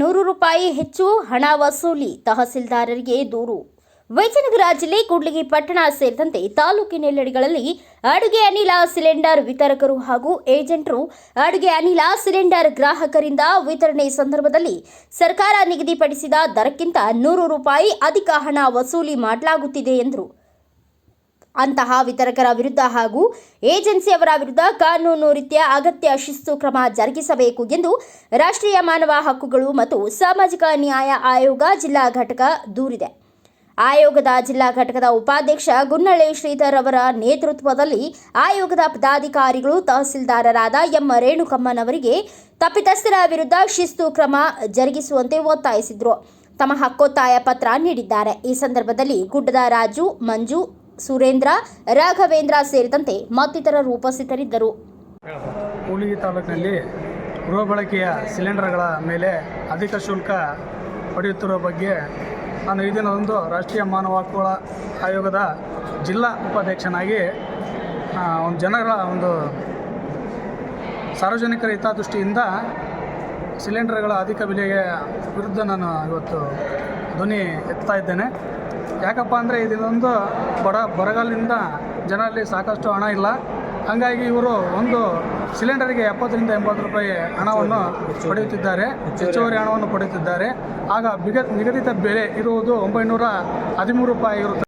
ನೂರು ರೂಪಾಯಿ ಹೆಚ್ಚು ಹಣ ವಸೂಲಿ, ತಹಸೀಲ್ದಾರರಿಗೆ ದೂರು. ವಿಜಯನಗರ ಜಿಲ್ಲೆ ಕೂಡ್ಲಿಗಿ ಪಟ್ಟಣ ಸೇರಿದಂತೆ ತಾಲೂಕಿನೆಲ್ಲೆಡೆಗಳಲ್ಲಿ ಅಡುಗೆ ಅನಿಲ ಸಿಲಿಂಡರ್ ವಿತರಕರು ಹಾಗೂ ಏಜೆಂಟರು ಅಡುಗೆ ಅನಿಲ ಸಿಲಿಂಡರ್ ಗ್ರಾಹಕರಿಂದ ವಿತರಣೆ ಸಂದರ್ಭದಲ್ಲಿ ಸರ್ಕಾರ ನಿಗದಿಪಡಿಸಿದ ದರಕ್ಕಿಂತ ನೂರು ರೂಪಾಯಿ ಅಧಿಕ ಹಣ ವಸೂಲಿ ಮಾಡಲಾಗುತ್ತಿದೆ ಎಂದರು. ಅಂತಹ ವಿತರಕರ ವಿರುದ್ಧ ಹಾಗೂ ಏಜೆನ್ಸಿಯವರ ವಿರುದ್ಧ ಕಾನೂನು ರೀತಿಯ ಅಗತ್ಯ ಶಿಸ್ತು ಕ್ರಮ ಜರುಗಿಸಬೇಕು ಎಂದು ರಾಷ್ಟ್ರೀಯ ಮಾನವ ಹಕ್ಕುಗಳು ಮತ್ತು ಸಾಮಾಜಿಕ ನ್ಯಾಯ ಆಯೋಗ ಜಿಲ್ಲಾ ಘಟಕ ದೂರಿದೆ. ಆಯೋಗದ ಜಿಲ್ಲಾ ಘಟಕದ ಉಪಾಧ್ಯಕ್ಷ ಗುನ್ನಳ್ಳಿ ಶ್ರೀಧರ್ ಅವರ ನೇತೃತ್ವದಲ್ಲಿ ಆಯೋಗದ ಪದಾಧಿಕಾರಿಗಳು ತಹಸೀಲ್ದಾರರಾದ ಎಂ ರೇಣುಕಮ್ಮನವರಿಗೆ ತಪ್ಪಿತಸ್ಥರ ವಿರುದ್ಧ ಶಿಸ್ತು ಕ್ರಮ ಜರುಗಿಸುವಂತೆ ಒತ್ತಾಯಿಸಿದರು. ತಮ್ಮ ಹಕ್ಕೊತ್ತಾಯ ಪತ್ರ ನೀಡಿದ್ದಾರೆ. ಈ ಸಂದರ್ಭದಲ್ಲಿ ಗುಡ್ಡದ ರಾಜು, ಮಂಜು ಸುರೇಂದ್ರ, ರಾಘವೇಂದ್ರ ಸೇರಿದಂತೆ ಮತ್ತಿತರರು ಉಪಸ್ಥಿತರಿದ್ದರು ಕೂಲಿಗಿ ತಾಲೂಕಿನಲ್ಲಿ ಗೃಹ ಬಳಕೆಯ ಸಿಲಿಂಡರ್ಗಳ ಮೇಲೆ ಅಧಿಕ ಶುಲ್ಕ ಪಡೆಯುತ್ತಿರುವ ಬಗ್ಗೆ ನಾನು ಈ ದಿನದಂದು ರಾಷ್ಟ್ರೀಯ ಮಾನವ ಹಕ್ಕುಗಳ ಆಯೋಗದ ಜಿಲ್ಲಾ ಉಪಾಧ್ಯಕ್ಷನಾಗಿ ಒಂದು ಜನರ ಒಂದು ಸಾರ್ವಜನಿಕರ ಹಿತದೃಷ್ಟಿಯಿಂದ ಸಿಲಿಂಡರ್ಗಳ ಅಧಿಕ ಬೆಲೆಗೆ ವಿರುದ್ಧ ನಾನು ಇವತ್ತು ಧ್ವನಿ ಎತ್ತಾ ಇದ್ದೇನೆ. ಯಾಕಪ್ಪ ಅಂದರೆ ಇದೊಂದು ಬಡ ಬರಗಾಲದಿಂದ ಜನರಲ್ಲಿ ಸಾಕಷ್ಟು ಹಣ ಇಲ್ಲ. ಹಾಗಾಗಿ ಇವರು ಒಂದು ಸಿಲಿಂಡರ್ಗೆ ಎಪ್ಪತ್ತರಿಂದ ಎಂಬತ್ತು ರೂಪಾಯಿ ಹಣವನ್ನು ಪಡೆಯುತ್ತಿದ್ದಾರೆ. ಹೆಚ್ಚುವರಿ ಹಣವನ್ನು ಪಡೆಯುತ್ತಿದ್ದಾರೆ. ಆಗ ಬಿಗ, ನಿಗದಿತ ಬೆಲೆ ಇರುವುದು ಒಂಬೈನೂರ ಹದಿಮೂರು ರೂಪಾಯಿ ಇರುತ್ತದೆ.